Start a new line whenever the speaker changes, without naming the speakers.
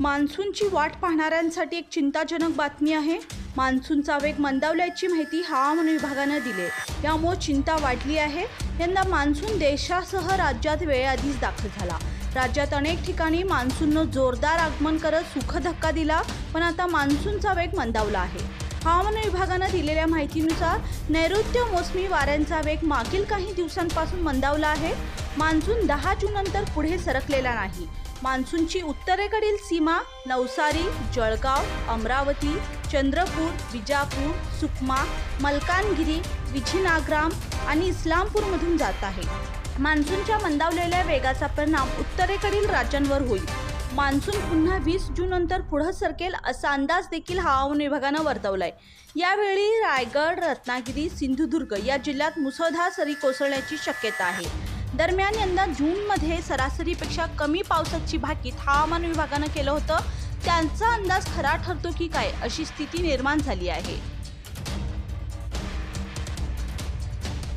मान्सूनची वाट पाहणाऱ्यांसाठी एक चिंताजनक बातमी आहे. मान्सूनचा वेग मंदावल्याची माहिती हवामान विभागानं दिली यामुळे चिंता वाढली आहे. यंदा मान्सून देशासह राज्यात वेळेआधीच दाखल झाला. राज्यात अनेक ठिकाणी मान्सूननं जोरदार आगमन करत सुखधक्का दिला पण आता मान्सूनचा वेग मंदावला आहे. हवामान विभागानं दिलेल्या माहितीनुसार नैऋत्य मोसमी वाऱ्यांचा वेग मागील काही दिवसांपासून मंदावला आहे. मान्सून दहा जून नंतर पुढे सरकलेला नाही. मान्सूनची उत्तरेकडील सीमा नवसारी जळगाव अमरावती चंद्रपूर विजापूर सुकमा मलकानगिरी विझिनाग्राम आणि इस्लामपूरमधून जात आहे. मान्सूनच्या मंदावलेल्या वेगाचा परिणाम उत्तरेकडील राज्यांवर होईल. मान्सून पुन्हा वीस जून नंतर पुढं सरकेल असा अंदाज देखील हवामान विभागानं वर्तवलाय. यावेळी रायगड रत्नागिरी सिंधुदुर्ग या जिल्ह्यात मुसळधार सरी कोसळण्याची शक्यता आहे. दरम्यान यंदा जूनमध्ये सरासरीपेक्षा कमी पावसाची भाकीत हवामान विभागानं केलं होतं. त्यांचा अंदाज खरा ठरतो की काय अशी स्थिती निर्माण झाली आहे.